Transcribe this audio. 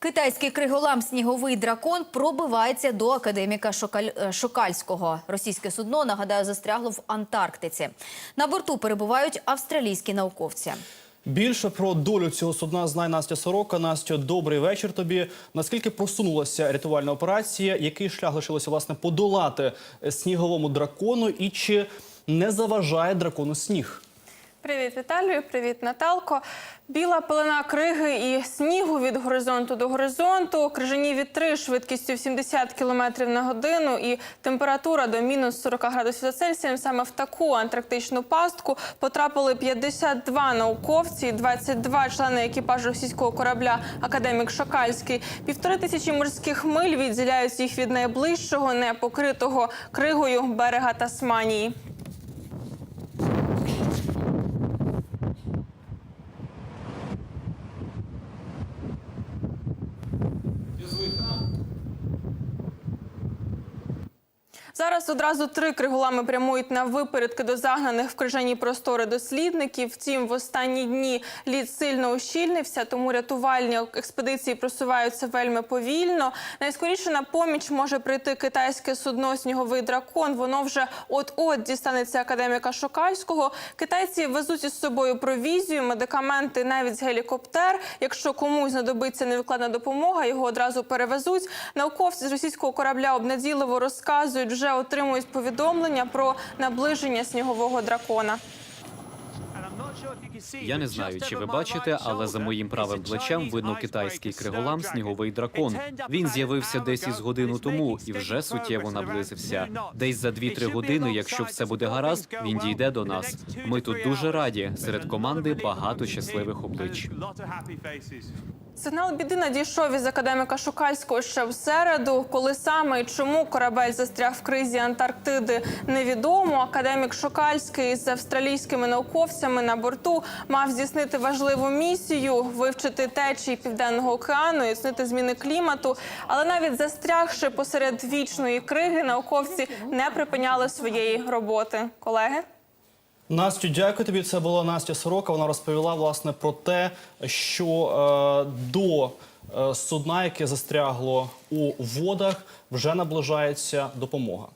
Китайський криголам сніговий дракон пробивається до академіка Шокаль... е, Шокальського. Російське судно нагадаю застрягло в Антарктиці. На борту перебувають австралійські науковці. Більше про долю цього судна знає Настя Сорока. Настя, добрий вечір тобі. Наскільки просунулася рятувальна операція? Який шлях лишилося власне подолати сніговому дракону, і чи не заважає дракону сніг? Привіт, Віталію, привіт, Наталко. Біла пелена криги і снігу від горизонту до горизонту, крижані вітри швидкістю в 70 км на годину і температура до мінус 40 градусів за Цельсієм. Саме в таку антарктичну пастку потрапили 52 науковці, і 22 члени екіпажу російського корабля Академік Шакальський. Півтори тисячі морських миль відділяють їх від найближчого, непокритого кригою берега Тасманії. Зараз одразу три криголами прямують на випередки до загнаних в крижані простори дослідників. Втім, в останні дні лід сильно ущільнився, тому рятувальні експедиції просуваються вельми повільно. Найскоріше на поміч може прийти китайське судно Сніговий дракон. Воно вже от-от дістанеться академіка Шокальського. Китайці везуть із собою провізію, медикаменти, навіть гелікоптер. Якщо комусь знадобиться невикладна допомога, його одразу перевезуть. Науковці з російського корабля обнадійливо розказують, вже отримують повідомлення про наближення снігового дракона. Я не знаю, чи ви бачите, але за моїм правим плечем видно китайський криголам сніговий дракон. Він з'явився десь із годину тому і вже суттєво наблизився. Десь за 2-3 години, якщо все буде гаразд, він дійде до нас. Ми тут дуже раді. Серед команди багато щасливих облич. Сигнал біди надійшов із академіка Шукальського ще в середу. Коли саме і чому корабель застряг в кризі Антарктиди, невідомо. Академік Шукальський з австралійськими науковцями на борту мав здійснити важливу місію вивчити течії південного океану і оцінити зміни клімату. Але навіть застрягши посеред вічної криги, науковці не припиняли своєї роботи. Колеги. Настю, дякую тобі. Це була Настя Сорока. Вона розповіла власне про те, що е, до е, судна, яке застрягло у водах, вже наближається допомога.